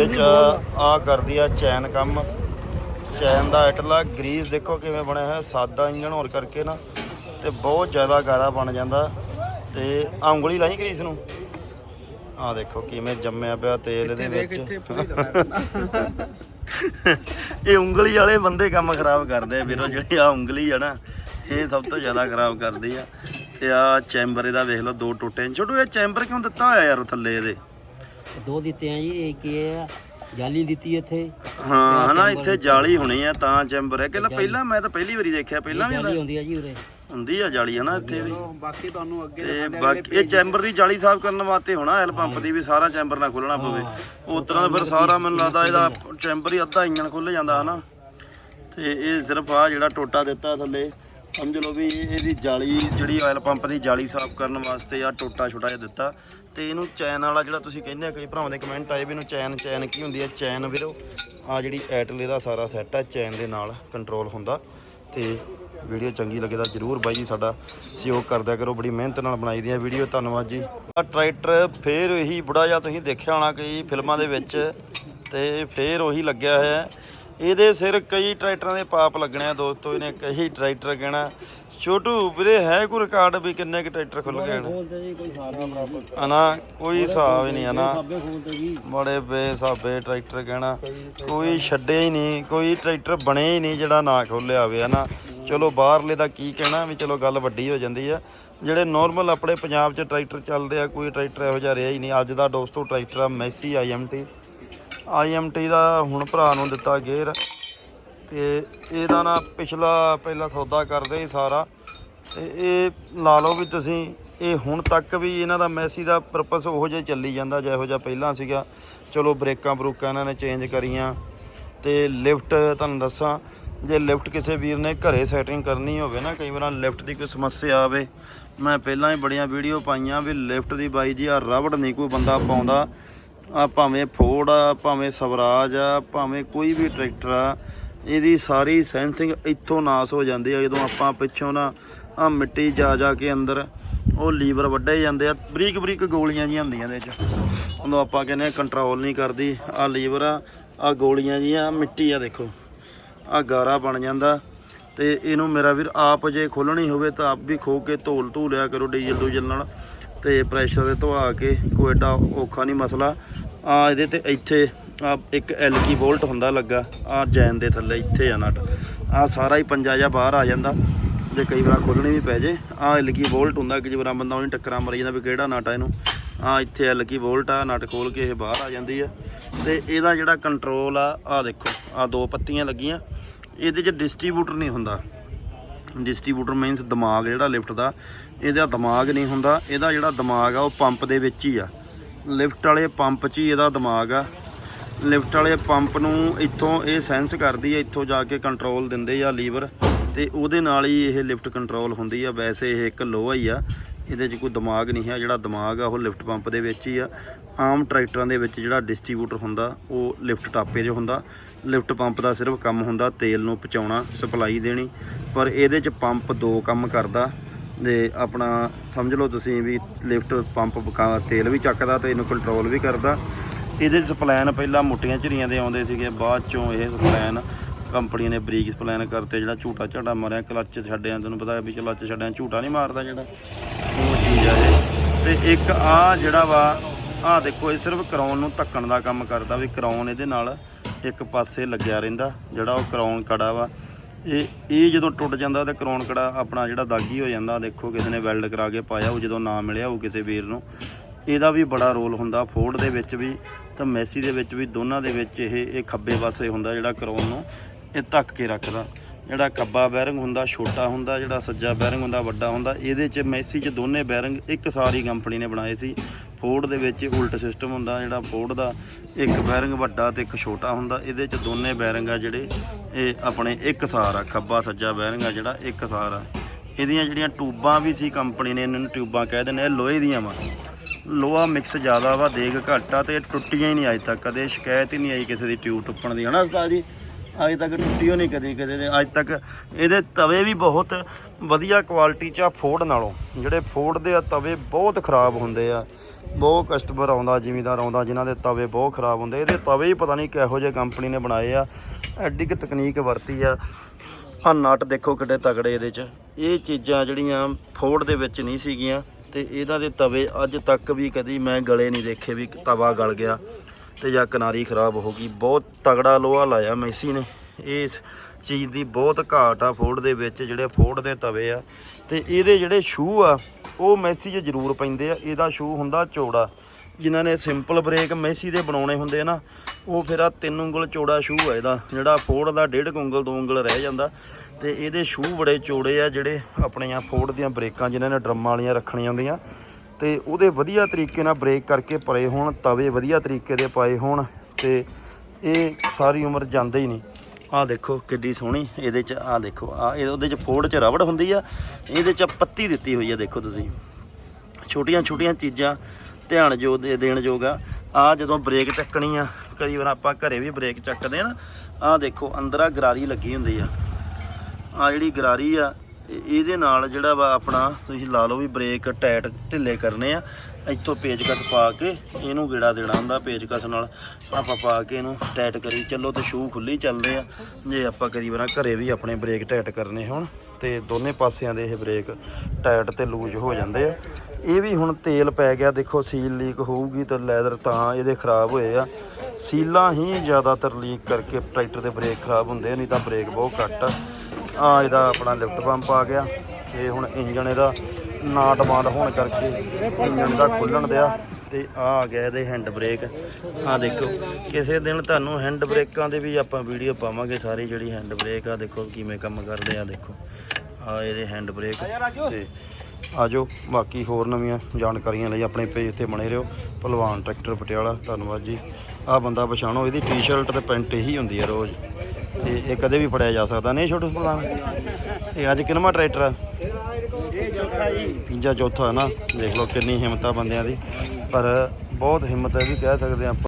ਇਹਦੇ ਚ ਆ ਕਰਦੀ ਆ ਚੈਨ ਕੰਮ। ਚੈਨ ਦਾ ਐਟਲਾ ਗਰੀਸ ਦੇਖੋ ਕਿਵੇਂ ਬਣਿਆ ਹੋਇਆ ਸਾਦਾ ਇੰਜਨ ਹੋਰ ਕਰਕੇ ਨਾ ਤੇ ਬਹੁਤ ਜ਼ਿਆਦਾ ਗਾਰਾ ਬਣ ਜਾਂਦਾ। ਤੇ ਉਂਗਲੀ ਲਾਈ ਗਰੀਸ ਨੂੰ? ਆ ਦੇਖੋ ਕਿਵੇਂ ਜੰਮਿਆ ਪਿਆ ਤੇਲ ਇਹਦੇ ਵਿੱਚ। ਇਹ ਉਂਗਲੀ ਵਾਲੇ ਬੰਦੇ ਕੰਮ ਖਰਾਬ ਕਰਦੇ ਆ ਵੀਰੋ ਜਿਹੜੀ ਆ ਉਂਗਲੀ ਆ ਨਾ ਇਹ ਸਭ ਤੋਂ ਜ਼ਿਆਦਾ ਖਰਾਬ ਕਰਦੀ ਆ। ਤੇ ਆ ਚੈਂਬਰ ਇਹਦਾ ਵੇਖ ਲਓ ਦੋ ਟੁੱਟੇ ਛੋਟੂ ਇਹ ਚੈਂਬਰ ਕਿਉਂ ਦਿੱਤਾ ਹੋਇਆ ਯਾਰ ਥੱਲੇ ਇਹਦੇ? ਦੋ ਦਿੱਤੇ ਆ ਜੀ ਇੱਕ ਇਹ ਆ ਜਾਲੀ ਦਿੱਤੀ ਇੱਥੇ। ਹਾਂ ਹਨਾ ਇੱਥੇ ਜਾਲੀ ਹੋਣੀ ਆ ਤਾਂ ਚੈਂਬਰ ਹੈ ਕਿ ਪਹਿਲਾਂ ਮੈਂ ਤਾਂ ਪਹਿਲੀ ਵਾਰੀ ਦੇਖਿਆ ਪਹਿਲਾਂ ਵੀ ਜਾਲੀ ਹੁੰਦੀ ਆ ਜੀ ਉਰੇ। ਹੁੰਦੀ ਆ ਜਾਲੀ ਹਨਾ ਇੱਥੇ ਵੀ। ਬਾਕੀ ਤੁਹਾਨੂੰ ਅੱਗੇ ਤੇ ਬਾਕੀ ਇਹ ਚੈਂਬਰ ਦੀ ਜਾਲੀ ਸਾਫ਼ ਕਰਨ ਵਾਸਤੇ ਹੋਣਾ ਐਲ ਪੰਪ ਦੀ ਵੀ ਸਾਰਾ ਚੈਂਬਰ ਨਾ ਖੋਲਣਾ ਪਵੇ। ਉਸ ਤਰ੍ਹਾਂ ਦਾ ਫਿਰ ਸਾਰਾ ਮੈਨੂੰ ਲੱਗਦਾ ਇਹਦਾ ਚੈਂਬਰ ਹੀ ਅੱਧਾ ਇੰਜਨ ਖੁੱਲ ਜਾਂਦਾ ਹਨਾ। ਤੇ ਇਹ ਸਿਰਫ ਆ ਜਿਹੜਾ ਟੋਟਾ ਦਿੱਤਾ ਥੱਲੇ। ਸਮਝ ਲਓ ਵੀ ਇਹਦੀ ਜਾਲੀ, ਜਿਹੜੀ ਆਇਲ ਪੰਪ ਦੀ ਜਾਲੀ ਸਾਫ਼ ਕਰਨ ਵਾਸਤੇ ਆ ਟੋਟਾ ਛੋਟਾ ਜਿਹਾ ਦਿੱਤਾ। ਤੇ ਇਹਨੂੰ ਚੈਨ ਵਾਲਾ ਜਿਹੜਾ ਤੁਸੀਂ ਕਹਿੰਦੇ ਆ, ਕਈ ਭਰਾਵਾਂ ਦੇ ਕਮੈਂਟ ਆਏ ਵੀ ਇਹਨੂੰ ਚੈਨ ਚੈਨ ਕੀ ਹੁੰਦੀ ਹੈ ਚੈਨ ਵੀਰੋ ਆ ਜਿਹੜੀ ਐਟਲੇ ਦਾ ਸਾਰਾ ਸੈੱਟ ਆ, ਚੈਨ ਦੇ ਨਾਲ ਕੰਟਰੋਲ ਹੁੰਦਾ। ਤੇ ਵੀਡੀਓ ਚੰਗੀ ਲੱਗੇ ਤਾਂ ਜਰੂਰ ਬਾਈ ਜੀ, ਸਾਡਾ ਸਹਿਯੋਗ ਕਰਦਿਆ ਕਰੋ, ਬੜੀ ਮਿਹਨਤ ਨਾਲ ਬਣਾਈ ਦੀ ਹੈ ਵੀਡੀਓ ਧੰਨਵਾਦ ਜੀ। ਆ ਟਰੈਕਟਰ ਫੇਰ ਇਹੀ ਬੁੜਾ ਜਿਹਾ ਤੁਸੀਂ ਦੇਖਿਆ ਹੋਣਾ ਕਈ ਫਿਲਮਾਂ ਦੇ ਵਿੱਚ, ਤੇ ਫੇਰ ਉਹੀ ਲੱਗਿਆ ਹੋਇਆ। ਹੈ। ਇਹਦੇ ਸਿਰ ਕਈ ਟਰੈਕਟਰਾਂ ਦੇ ਪਾਪ ਲੱਗਣੇ ਆ ਦੋਸਤੋ ਇਹਨੇ ਕਈ ਟਰੈਕਟਰ ਕਹਿਣਾ। ਛੋਟੂ ਵੀਰੇ ਹੈ ਕੋਈ ਰਿਕਾਰਡ ਵੀ ਕਿੰਨੇ ਕੁ ਟਰੈਕਟਰ ਖੁੱਲ ਗਏ ਨੇ? ਹਨਾ ਕੋਈ ਹਿਸਾਬ ਹੀ ਨਹੀਂ ਹਨਾ। ਬੜੇ ਬੇਸਾਬੇ ਟਰੈਕਟਰ ਕਹਿਣਾ। ਕੋਈ ਛੱਡੇ ਹੀ ਨਹੀਂ ਕੋਈ ਟਰੈਕਟਰ ਬਣੇ ਹੀ ਨਹੀਂ ਜਿਹੜਾ ਨਾ ਖੋਲਿਆ ਹੋਵੇ ਹਨਾ। ਚਲੋ ਬਾਹਰਲੇ ਦਾ ਕੀ ਕਹਿਣਾ ਵੀ ਚਲੋ ਗੱਲ ਵੱਡੀ ਹੋ ਜਾਂਦੀ ਆ। ਜਿਹੜੇ ਨਾਰਮਲ ਆਪਣੇ ਪੰਜਾਬ 'ਚ ਟਰੈਕਟਰ ਚੱਲਦੇ ਆ ਕੋਈ ਟਰੈਕਟਰ ਇਹੋ ਜਿਹਾ ਰਿਹਾ ਹੀ ਨਹੀਂ। ਅੱਜ ਦਾ ਦੋਸਤੋ ਟਰੈਕਟਰ ਆ ਮੈਸੀ ਆਈਐਮਟੀ ਆਈਐਮਟੀ ਦਾ ਹੁਣ ਭਰਾ ਨੂੰ ਦਿੱਤਾ ਗੇਅਰ ਤੇ ਇਹਦਾ ਨਾ ਪਿਛਲਾ ਪਹਿਲਾਂ ਸੌਦਾ ਕਰਦੇ ਹੀ ਸਾਰਾ ਤੇ ਇਹ ਲਾ ਲਓ ਵੀ ਤੁਸੀਂ, ਇਹ ਹੁਣ ਤੱਕ ਵੀ ਇਹਨਾਂ ਦਾ ਮੈਸੀ ਦਾ ਪਰਪਸ ਉਹੋ ਜਿਹਾ ਚੱਲੀ ਜਾਂਦਾ, ਜਿਹੋ ਜਿਹਾ ਪਹਿਲਾਂ ਸੀਗਾ। ਚਲੋ ਬ੍ਰੇਕਾਂ ਬਰੂਕਾਂ ਇਹਨਾਂ ਨੇ ਚੇਂਜ ਕਰੀਆਂ ਤੇ ਲਿਫਟ ਤੁਹਾਨੂੰ ਦੱਸਾਂ, ਜੇ ਲਿਫਟ ਕਿਸੇ ਵੀਰ ਨੇ ਘਰੇ ਸੈਟਿੰਗ ਕਰਨੀ ਹੋਵੇ ਨਾ, ਕਈ ਵਾਰ ਲਿਫਟ ਦੀ ਕੋਈ ਸਮੱਸਿਆ ਆਵੇ, ਮੈਂ ਪਹਿਲਾਂ ਹੀ ਬੜੀਆਂ ਵੀਡੀਓ ਪਾਈਆਂ ਵੀ ਲਿਫਟ ਦੀ ਬਾਈ ਜੀ ਆ ਰਬੜ ਨਹੀਂ ਕੋਈ ਬੰਦਾ ਪਾਉਂਦਾ। ਆ, ਭਾਵੇਂ ਫੋਰਡ ਆ, ਭਾਵੇਂ ਸਵਰਾਜ ਆ, ਭਾਵੇਂ ਕੋਈ ਵੀ ਟਰੈਕਟਰ ਆ, ਇਹਦੀ ਸਾਰੀ ਸੈਂਸਿੰਗ ਇੱਥੋਂ ਨਾਸ ਹੋ ਜਾਂਦੀ ਆ, ਜਦੋਂ ਆਪਾਂ ਪਿੱਛੋਂ ਨਾ ਆ ਮਿੱਟੀ ਜਾ ਜਾ ਕੇ ਅੰਦਰ ਉਹ ਲੀਵਰ ਵੱਡੇ ਜਾਂਦੇ ਆ ਬਰੀਕ ਬਰੀਕ ਗੋਲੀਆਂ ਜੀਆਂ ਹੁੰਦੀਆਂ ਇਹਦੇ 'ਚ। ਉਹਨੂੰ ਆਪਾਂ ਕਹਿੰਦੇ ਕੰਟਰੋਲ ਨਹੀਂ ਕਰਦੀ, ਆ ਲੀਵਰ ਆ ਆ ਗੋਲੀਆਂ ਜੀਆਂ ਮਿੱਟੀ ਆ ਦੇਖੋ, ਆ ਗਾਰਾ ਬਣ ਜਾਂਦਾ। ਤੇ ਇਹਨੂੰ ਮੇਰਾ ਵੀਰ, ਆਪ ਜੇ ਖੋਲਣੀ ਹੋਵੇ ਤਾਂ ਆਪ ਵੀ ਖੋ ਕੇ ਧੋਲ ਧੂ ਲਿਆ ਕਰੋ ਡੀਜ਼ਲ ਡੂਜਲ ਨਾਲ। ਤੇ ਪ੍ਰੈਸ਼ਰ ਦੇ ਧਵਾ ਕੇ ਕੋਈ ਐਡਾ ਔਖਾ ਨਹੀਂ ਮਸਲਾ। ਆ ਇਹਦੇ ਤੇ ਇੱਥੇ ਆ ਇੱਕ ਐਲਕੀ ਬੋਲਟ ਹੁੰਦਾ ਲੱਗਾ, ਆ ਜੈਨ ਦੇ ਥੱਲੇ ਇੱਥੇ ਆ ਨਟ। ਆ ਸਾਰਾ ਹੀ ਪੰਜਾ ਜਿਹਾ ਬਾਹਰ ਆ ਜਾਂਦਾ, ਜੇ ਕਈ ਵਾਰ ਖੋਲਣੀ ਵੀ ਪੈ ਜੇ। ਆ ਐਲਕੀ ਬੋਲਟ ਹੁੰਦਾ ਕਿ ਜਿਵੇਂ ਬੰਦਾ ਉਹਨੂੰ ਟੱਕਰਾਂ ਮਾਰੀ ਜਾਂਦਾ ਵੀ ਕਿਹੜਾ ਨਟ ਆ ਇਹਨੂੰ। ਆ ਇੱਥੇ ਐਲਕੀ ਬੋਲਟ ਆ, ਨਟ ਖੋਲ ਕੇ ਇਹ ਬਾਹਰ ਆ ਜਾਂਦੀ ਆ। ਤੇ ਇਹਦਾ ਜਿਹੜਾ ਕੰਟਰੋਲ ਆ ਆ ਦੇਖੋ, ਆ ਦੋ ਪੱਤੀਆਂ ਲੱਗੀਆਂ। ਇਹਦੇ 'ਚ ਡਿਸਟ੍ਰੀਬਿਊਟਰ ਨਹੀਂ ਹੁੰਦਾ। ਡਿਸਟ੍ਰੀਬਿਊਟਰ ਮੀਨਸ ਦਿਮਾਗ ਜਿਹੜਾ ਲਿਫਟ ਦਾ, ਇਹਦਾ ਦਿਮਾਗ ਨਹੀਂ ਹੁੰਦਾ, ਇਹਦਾ ਜਿਹੜਾ ਦਿਮਾਗ ਆ ਉਹ ਪੰਪ ਦੇ ਵਿੱਚ ਹੀ ਆ। ਲਿਫਟ ਵਾਲੇ ਪੰਪ 'ਚ ਹੀ ਇਹਦਾ ਦਿਮਾਗ ਆ। ਲਿਫਟ ਵਾਲੇ ਪੰਪ ਨੂੰ ਇੱਥੋਂ ਇਹ ਸੈਂਸ ਕਰਦੀ ਆ, ਇੱਥੋਂ ਜਾ ਕੇ ਕੰਟਰੋਲ ਦਿੰਦੇ ਆ ਲੀਵਰ ਤੇ ਉਹਦੇ ਨਾਲ ਹੀ ਇਹ ਲਿਫਟ ਕੰਟਰੋਲ ਹੁੰਦੀ ਆ। ਵੈਸੇ ਇਹ ਇੱਕ ਲੋਹਾ ਹੀ ਆ, ਇਹਦੇ 'ਚ ਕੋਈ ਦਿਮਾਗ ਨਹੀਂ ਹੈ ਜਿਹੜਾ ਦਿਮਾਗ ਆ ਉਹ ਲਿਫਟ ਪੰਪ ਦੇ ਵਿੱਚ ਹੀ ਆ। ਆਮ ਟਰੈਕਟਰਾਂ ਦੇ ਵਿੱਚ ਜਿਹੜਾ ਡਿਸਟ੍ਰੀਬਿਊਟਰ ਹੁੰਦਾ, ਉਹ ਲਿਫਟ ਟਾਪੇ 'ਚ ਹੁੰਦਾ। ਲਿਫਟ ਪੰਪ ਦਾ ਸਿਰਫ ਕੰਮ ਹੁੰਦਾ ਤੇਲ ਨੂੰ ਪਹੁੰਚਾਉਣਾ, ਸਪਲਾਈ ਦੇਣੀ, ਪਰ ਇਹਦੇ 'ਚ ਪੰਪ ਦੋ ਕੰਮ ਕਰਦਾ। ਤੇ ਆਪਣਾ ਸਮਝ ਲਓ ਤੁਸੀਂ ਵੀ ਲਿਫਟ ਪੰਪ ਬਕਾ- ਤੇਲ ਵੀ ਚੱਕਦਾ ਤੇ ਇਹਨੂੰ ਕੰਟਰੋਲ ਵੀ ਕਰਦਾ। ਇਹਦੇ 'ਚ ਸਪਲੈਨ ਪਹਿਲਾਂ ਮੁੱਟੀਆਂ ਝਰੀਆਂ ਦੇ ਆਉਂਦੇ ਸੀਗੇ, ਬਾਅਦ ਚੋਂ ਇਹ ਸਪਲੈਨ ਕੰਪਨੀ ਨੇ ਬਰੀਕ ਸਪਲੈਨ ਕਰਤੇ, ਜਿਹੜਾ ਝੂਟਾ ਝਾਟਾ ਮਾਰਿਆ, ਕਲੱਚ ਛੱਡਿਆ, ਤੁਹਾਨੂੰ ਪਤਾ ਵੀ ਕਲੱਚ ਛੱਡਿਆ ਝੂਟਾ ਨਹੀਂ ਮਾਰਦਾ ਜਿਹੜਾ। ਉਹ ਚੀਜ਼ ਆ ਇਹ। ਤੇ ਇੱਕ ਆ ਜਿਹੜਾ ਵਾ ਆ ਦੇਖੋ, ਇਹ ਸਿਰਫ ਕਰਾਉਣ ਨੂੰ ਧੱਕਣ ਦਾ ਕੰਮ ਕਰਦਾ ਵੀ ਕਰਾਉਣ ਇਹਦੇ ਨਾਲ ਇੱਕ ਪਾਸੇ ਲੱਗਿਆ ਰਹਿੰਦਾ, ਜਿਹੜਾ ਉਹ ਕਰਾਉਣ ਕੜਾ ਵਾ। ਇਹ ਇਹ ਜਦੋਂ ਟੁੱਟ ਜਾਂਦਾ ਤੇ ਕਰਾਉਣ ਕੜਾ ਆਪਣਾ ਜਿਹੜਾ ਦਾਗੀ ਹੋ ਜਾਂਦਾ, ਦੇਖੋ ਕਿਸੇ ਨੇ ਵੈਲਡ ਕਰਾ ਕੇ ਪਾਇਆ, ਉਹ ਜਦੋਂ ਨਾ ਮਿਲਿਆ ਉਹ ਕਿਸੇ ਵੀਰ ਨੂੰ। ਇਹਦਾ ਵੀ ਬੜਾ ਰੋਲ ਹੁੰਦਾ, ਫੋਰਡ ਦੇ ਵਿੱਚ ਵੀ ਤਾਂ ਮੈਸੀ ਦੇ ਵਿੱਚ ਵੀ, ਦੋਨਾਂ ਦੇ ਵਿੱਚ ਇਹ ਇਹ ਖੱਬੇ ਪਾਸੇ ਹੁੰਦਾ ਜਿਹੜਾ ਕਰਾਉਣ ਨੂੰ, ਇਹ ਧੱਕ ਕੇ ਰੱਖਦਾ। ਜਿਹੜਾ ਖੱਬਾ ਬੈਰਿੰਗ ਹੁੰਦਾ, ਛੋਟਾ ਹੁੰਦਾ, ਜਿਹੜਾ ਸੱਜਾ ਬੈਰਿੰਗ ਹੁੰਦਾ, ਵੱਡਾ ਹੁੰਦਾ, ਇਹਦੇ 'ਚ ਮੈਸੀ 'ਚ ਦੋਨੇ ਬੈਰਿੰਗ ਇੱਕ ਸਾਰੀ ਕੰਪਨੀ ਨੇ ਬਣਾਏ ਸੀ। ਫੋਰਡ ਦੇ ਵਿੱਚ ਉਲਟ ਸਿਸਟਮ ਹੁੰਦਾ, ਜਿਹੜਾ ਫੋਰਡ ਦਾ ਇੱਕ ਬੈਰਿੰਗ ਵੱਡਾ ਤੇ ਇੱਕ ਛੋਟਾ ਹੁੰਦਾ, ਇਹਦੇ 'ਚ ਦੋਨੇ ਬੈਰਿੰਗ ਆ ਜਿਹੜੇ, ਇਹ ਆਪਣੇ ਇੱਕ ਸਾਰ ਆ, ਖੱਬਾ ਸੱਜਾ ਬੈਰਿੰਗ ਆ ਜਿਹੜਾ ਇੱਕ ਸਾਰ ਆ। ਇਹਦੀਆਂ ਜਿਹੜੀਆਂ ਟੂਬਾਂ ਵੀ ਸੀ ਕੰਪਨੀ ਨੇ, ਇਹਨਾਂ ਨੂੰ ਟਿਊਬਾਂ ਕਹਿ ਦਿੰਦੇ ਆ ਲੋਹੇ ਦੀਆਂ ਵਾ। ਲੋਹਾ ਮਿਕਸ ਜ਼ਿਆਦਾ ਵਾ, ਦੇਗ ਘੱਟ ਆ ਤੇ ਇਹ ਟੁੱਟੀਆਂ ਹੀ ਨਹੀਂ ਅਜੇ ਤੱਕ, ਕਦੇ ਸ਼ਿਕਾਇਤ ਹੀ ਨਹੀਂ ਆਈ ਕਿਸੇ ਦੀ ਟਿਊਬ ਟੁੱਪਣ ਦੀ। ਹਨਾ ਉਸਤਾਦ ਜੀ? ਅੱਜ ਤੱਕ ਟੁੱਟੀ ਹੋ ਨਹੀਂ ਕਦੀ ਕਦੇ ਨੇ। ਅੱਜ ਤੱਕ ਇਹਦੇ ਤਵੇ ਵੀ ਬਹੁਤ ਵਧੀਆ ਕੁਆਲਿਟੀ ਚ ਆ ਫੋਰਡ ਨਾਲੋਂ। ਜਿਹੜੇ ਫੋਰਡ ਦੇ ਆ, ਤਵੇ ਬਹੁਤ ਖਰਾਬ ਹੁੰਦੇ ਆ। ਬਹੁਤ ਕਸਟਮਰ ਆਉਂਦਾ, ਜ਼ਿਮੀਦਾਰ ਆਉਂਦਾ, ਜਿਨ੍ਹਾਂ ਦੇ ਤਵੇ ਬਹੁਤ ਖਰਾਬ ਹੁੰਦੇ। ਇਹਦੇ ਤਵੇ ਹੀ ਪਤਾ ਨਹੀਂ ਕਿਹੋ ਜਿਹੇ ਕੰਪਨੀ ਨੇ ਬਣਾਏ ਆ। ਐਡੀ ਕਿ ਤਕਨੀਕ ਵਰਤੀ ਆ। ਆ ਨਟ ਦੇਖੋ ਕਿੱਡੇ ਤਗੜੇ ਇਹਦੇ 'ਚ। ਇਹ ਚੀਜ਼ਾਂ ਜਿਹੜੀਆਂ ਫੋਰਡ ਦੇ ਵਿੱਚ ਨਹੀਂ ਸੀਗੀਆਂ, ਤੇ ਇਹਨਾਂ ਦੇ ਤਵੇ ਅੱਜ ਤੱਕ ਵੀ ਕਦੀ ਮੈਂ ਗਲੇ ਨਹੀਂ ਦੇਖੇ ਵੀ ਤਵਾ ਗਲ ਗਿਆ। ਤੇ ਜਾਂ ਕਿਨਾਰੀ ਖਰਾਬ ਹੋ ਗਈ, ਬਹੁਤ ਤਗੜਾ ਲੋਹਾ ਲਾਇਆ ਮੈਸੀ ਨੇ। ਇਸ ਚੀਜ਼ ਦੀ ਬਹੁਤ ਘਾਟ ਆ ਫੋਰਡ ਦੇ ਵਿੱਚ, ਜਿਹੜੇ ਫੋਰਡ ਦੇ ਤਵੇ ਆ। ਤੇ ਇਹਦੇ ਜਿਹੜੇ ਸ਼ੂ ਆ, ਉਹ ਮੈਸੀ 'ਚ ਜ਼ਰੂਰ ਪੈਂਦੇ ਆ, ਇਹਦਾ ਸ਼ੂ ਹੁੰਦਾ ਚੌੜਾ। ਜਿਨ੍ਹਾਂ ਨੇ ਸਿੰਪਲ ਬ੍ਰੇਕ ਮੈਸੀ ਦੇ ਬਣਾਉਣੇ ਹੁੰਦੇ ਆ ਨਾ, ਉਹ ਫਿਰ ਆ ਤਿੰਨ ਉਂਗਲ ਚੌੜਾ ਸ਼ੂ ਆ ਇਹਦਾ। ਜਿਹੜਾ ਫੋਰਡ ਦਾ ਡੇਢ ਕੁ ਉਂਗਲ, ਦੋ ਉਂਗਲ ਰਹਿ ਜਾਂਦਾ। ਤੇ ਇਹਦੇ ਸ਼ੂ ਬੜੇ ਚੌੜੇ ਆ, ਜਿਹੜੇ ਆਪਣੀਆਂ ਫੋਰਡ ਦੀਆਂ ਬ੍ਰੇਕਾਂ, ਜਿਨ੍ਹਾਂ ਨੇ ਡਰਮਾਂ ਵਾਲੀਆਂ ਰੱਖਣੀਆਂ ਹੁੰਦੀਆਂ। ਤੇ ਉਹਦੇ ਵਧੀਆ ਤਰੀਕੇ ਨਾਲ ਬ੍ਰੇਕ ਕਰਕੇ ਪਰੇ ਹੋਣ, ਤਵੇ ਵਧੀਆ ਤਰੀਕੇ ਦੇ ਪਾਏ ਹੋਣ ਤੇ ਇਹ ਸਾਰੀ ਉਮਰ ਜਾਂਦੇ ਹੀ ਨਹੀਂ। ਆਹ ਦੇਖੋ ਕਿੱਡੀ ਸੋਹਣੀ, ਇਹਦੇ ਚ ਆਹ ਦੇਖੋ ਆ ਇਹ ਉਹਦੇ ਚ ਫੋਰਡ ਚ ਰਬੜ ਹੁੰਦੀ ਆ, ਇਹਦੇ ਚ ਪੱਤੀ ਦਿੱਤੀ ਹੋਈ ਆ ਦੇਖੋ ਤੁਸੀਂ। ਛੋਟੀਆਂ ਛੋਟੀਆਂ ਚੀਜ਼ਾਂ ਧਿਆਨ ਜੋ ਦੇ ਦੇਣ ਯੋਗ ਆ। ਜਦੋਂ ਬ੍ਰੇਕ ਚੱਕਣੀ ਆ, ਕਈ ਵਾਰ ਆਪਾਂ ਘਰੇ ਵੀ ਬ੍ਰੇਕ ਚੱਕਦੇ ਆ ਨਾ ਆ ਦੇਖੋ ਅੰਦਰ ਆ ਗਰਾਰੀ ਲੱਗੀ ਹੁੰਦੀ ਆ। ਆ ਜਿਹੜੀ ਗਰਾਰੀ ਆ ਇਹਦੇ ਨਾਲ ਜਿਹੜਾ ਵਾ ਆਪਣਾ ਤੁਸੀਂ ਲਾ ਲਓ ਵੀ ਬ੍ਰੇਕ ਟਾਈਟ ਢਿੱਲੇ ਕਰਨੇ ਆ, ਇੱਥੋਂ ਪੇਚਕਸ ਪਾ ਕੇ ਇਹਨੂੰ ਗੇੜਾ ਦੇਣਾ ਹੁੰਦਾ ਪੇਚਕਸ ਨਾਲ, ਆਪਾਂ ਪਾ ਕੇ ਇਹਨੂੰ ਟਾਈਟ ਕਰੀ, ਚੱਲੋ ਤੇ ਸ਼ੂ ਖੁੱਲੀ ਚੱਲਦੇ ਆ, ਜੇ ਆਪਾਂ ਕਈ ਵਾਰ ਘਰੇ ਵੀ ਆਪਣੇ ਬ੍ਰੇਕ ਟਾਈਟ ਕਰਨੇ ਹੋਣ ਤੇ ਦੋਨੇ ਪਾਸਿਆਂ ਦੇ ਇਹ ਬ੍ਰੇਕ ਟਾਈਟ ਤੇ ਲੂਜ਼ ਹੋ ਜਾਂਦੇ ਆ। ਇਹ ਵੀ ਹੁਣ ਤੇਲ ਪੈ ਗਿਆ, ਦੇਖੋ ਸੀਲ ਲੀਕ ਹੋਊਗੀ ਤਾਂ ਲੈਦਰ ਤਾਂ ਇਹਦੇ ਖਰਾਬ ਹੋਏ ਆ। ਸੀਲਾਂ ਹੀ ਜ਼ਿਆਦਾਤਰ ਲੀਕ ਕਰਕੇ ਟਰੈਕਟਰ ਦੇ ਬ੍ਰੇਕ ਖਰਾਬ ਹੁੰਦੇ ਨਹੀਂ ਤਾਂ ਬ੍ਰੇਕ ਬਹੁਤ ਘੱਟ ਆ। ਇਹਦਾ ਆਪਣਾ ਲਿਫਟ ਪੰਪ ਆ ਗਿਆ, ਇਹ ਹੁਣ ਇੰਜਣ ਇਹਦਾ ਨਾ ਡਿਮਾਂਡ ਹੋਣ ਕਰਕੇ ਇੰਜਣ ਦਾ ਖੁੱਲਣ ਦਿਆ ਤੇ ਆ ਆ ਗਿਆ ਇਹਦੇ ਹੈਂਡ ਬ੍ਰੇਕ ਆ ਦੇਖੋ, ਕਿਸੇ ਦਿਨ ਤੁਹਾਨੂੰ ਹੈਂਡ ਬ੍ਰੇਕਾਂ ਦੇ ਵੀ ਆਪਾਂ ਵੀਡੀਓ ਪਾਵਾਂਗੇ ਸਾਰੀ ਜਿਹੜੀ ਹੈਂਡ ਬ੍ਰੇਕ ਆ, ਦੇਖੋ ਕਿਵੇਂ ਕੰਮ ਕਰਦੇ ਆ, ਦੇਖੋ। ਆ ਇਹਦੇ ਹੈਂਡ ਬ੍ਰੇਕ ਤੇ ਆਜੋ, ਬਾਕੀ ਹੋਰ ਨਵੀਆਂ ਜਾਣਕਾਰੀਆਂ ਲਈ ਆਪਣੇ ਪੇਜ ਤੇ ਬਣੇ ਰਹੋ, ਭਲਵਾਨ ਟਰੈਕਟਰ ਪਟਿਆਲਾ, ਧੰਨਵਾਦ ਜੀ। ਆ ਬੰਦਾ ਪਛਾਣੋ, ਇਹਦੀ ਟੀ-ਸ਼ਰਟ ਤੇ ਪੈਂਟ ਇਹੀ ਹੁੰਦੀ ਹੈ ਰੋਜ਼। ਤੇ ਇਹ ਕਦੇ ਵੀ ਫੜਿਆ ਜਾ ਸਕਦਾ ਨਹੀਂ ਛੋਟੂ ਭਲਵਾਨ ਇਹ ਅੱਜ ਕਿਨਮਾ ਟਰੈਕਟਰ ਆ? ਇਹ ਚੌਥਾ ਜੀ ਤੀਜਾ, ਚੌਥਾ, ਹੈ ਨਾ? ਦੇਖ ਲਓ ਕਿੰਨੀ ਹਿੰਮਤ ਆ ਬੰਦਿਆਂ ਦੀ। ਪਰ ਬਹੁਤ ਹਿੰਮਤ ਹੈ ਵੀ ਕਹਿ ਸਕਦੇ ਆਪਾਂ।